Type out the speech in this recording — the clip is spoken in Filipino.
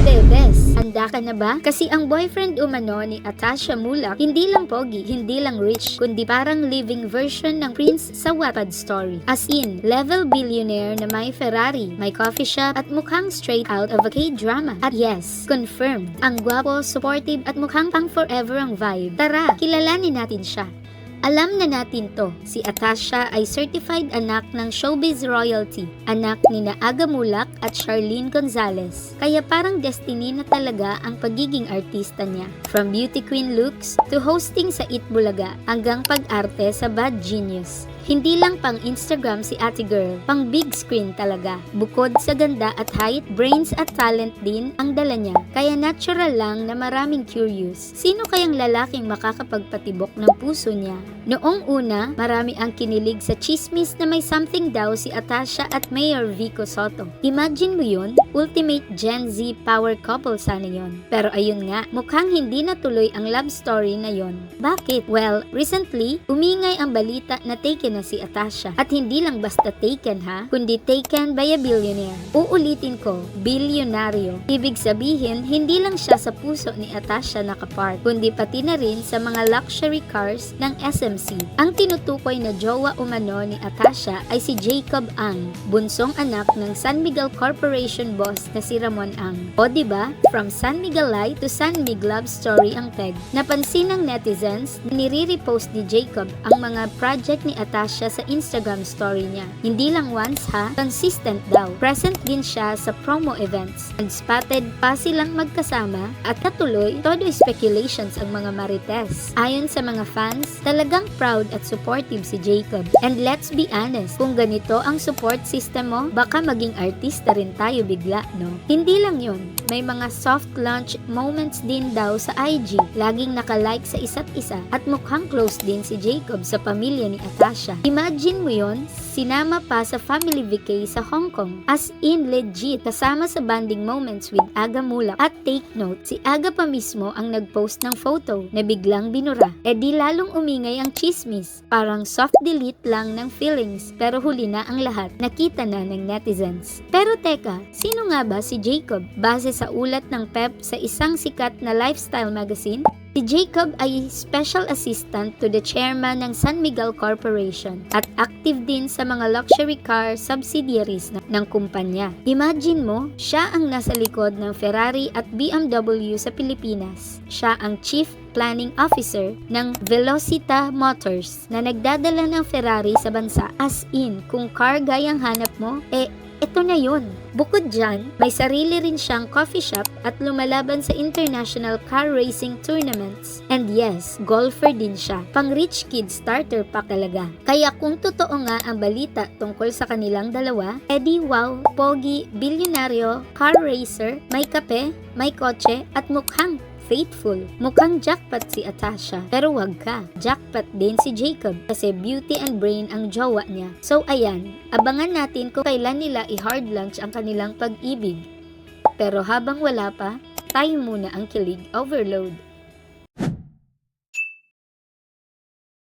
Bebes, handa ka na ba? Kasi ang boyfriend umano ni Atasha Mulak, hindi lang pogi, hindi lang rich, kundi parang living version ng prince sa Wattpad story. As in, level billionaire na may Ferrari, may coffee shop, at mukhang straight out of a K-drama. At yes, confirmed, ang gwapo, supportive, at mukhang pang forever ang vibe. Tara, kilalanin natin siya. Alam na natin to, si Atasha ay certified anak ng showbiz royalty, anak ni na Aga Mulak at Charlene Gonzalez. Kaya parang destiny na talaga ang pagiging artista niya. From beauty queen looks to hosting sa It Bulaga hanggang pag-arte sa Bad Genius. Hindi lang pang Instagram si ate girl, pang big screen talaga. Bukod sa ganda at height, brains at talent din ang dala niya. Kaya natural lang na maraming curious. Sino kayang lalaking makakapagpatibok ng puso niya? Noong una, marami ang kinilig sa chismis na may something daw si Atasha at Mayor Vico Soto. Imagine mo yun? Ultimate Gen Z power couple sana yon. Pero ayun nga, mukhang hindi natuloy ang love story na yon. Bakit? Well, recently, umingay ang balita na taken na si Atasha. At hindi lang basta taken ha, kundi taken by a billionaire. Uulitin ko, bilyonaryo. Ibig sabihin, hindi lang siya sa puso ni Atasha nakapark, kundi pati na rin sa mga luxury cars ng SMC. Ang tinutukoy na jowa umano ni Atasha ay si Jacob Ang, bunsong anak ng San Miguel Corporation boss na si Ramon Ang. O ba? From San Miguel Light to San Mig Love Story ang peg. Napansin ng netizens na nire-repost ni Jacob ang mga project ni Atasha sa Instagram story niya. Hindi lang once ha, consistent daw. Present din siya sa promo events. And spotted pa silang magkasama at katuloy todo speculations ang mga marites. Ayon sa mga fans, talagang proud at supportive si Jacob. And let's be honest, kung ganito ang support system mo, baka maging artista rin tayo bigla, no? Hindi lang yun, may mga soft launch moments din daw sa IG. Laging nakalike sa isa't isa at mukhang close din si Jacob sa pamilya ni Atasha. Imagine mo yon, sinama pa sa family vacay sa Hong Kong. As in legit, kasama sa bonding moments with Aga Mulak. At take note, si Aga pa mismo ang nag-post ng photo na biglang binura. E di lalong umingay ang chismis. Parang soft delete lang ng feelings pero huli na ang lahat. Nakita na ng netizens. Pero teka, sino nga ba si Jacob? Base sa ulat ng PEP sa isang sikat na lifestyle magazine, Si Jacob ay special assistant to the chairman ng San Miguel Corporation at active din sa mga luxury car subsidiaries ng kumpanya. Imagine mo, siya ang nasa likod ng Ferrari at BMW sa Pilipinas. Siya ang chief planning officer ng Velocita Motors na nagdadala ng Ferrari sa bansa. As in, kung car gayang hanap mo, eh ito na yun. Bukod dyan, may sarili rin siyang coffee shop at lumalaban sa international car racing tournaments. And yes, golfer din siya. Pang rich kid starter pa talaga. Kaya kung totoo nga ang balita tungkol sa kanilang dalawa, edi wow, pogi, bilyonaryo, car racer, may kape, may kotse, at mukhang faithful. Mukhang jackpot si Atasha. Pero wag ka, jackpot din si Jacob kasi beauty and brain ang jowa niya. So ayan, abangan natin kung kailan nila i-hard lunch ang kanilang pag-ibig. Pero habang wala pa, tayo muna ang kilig overload.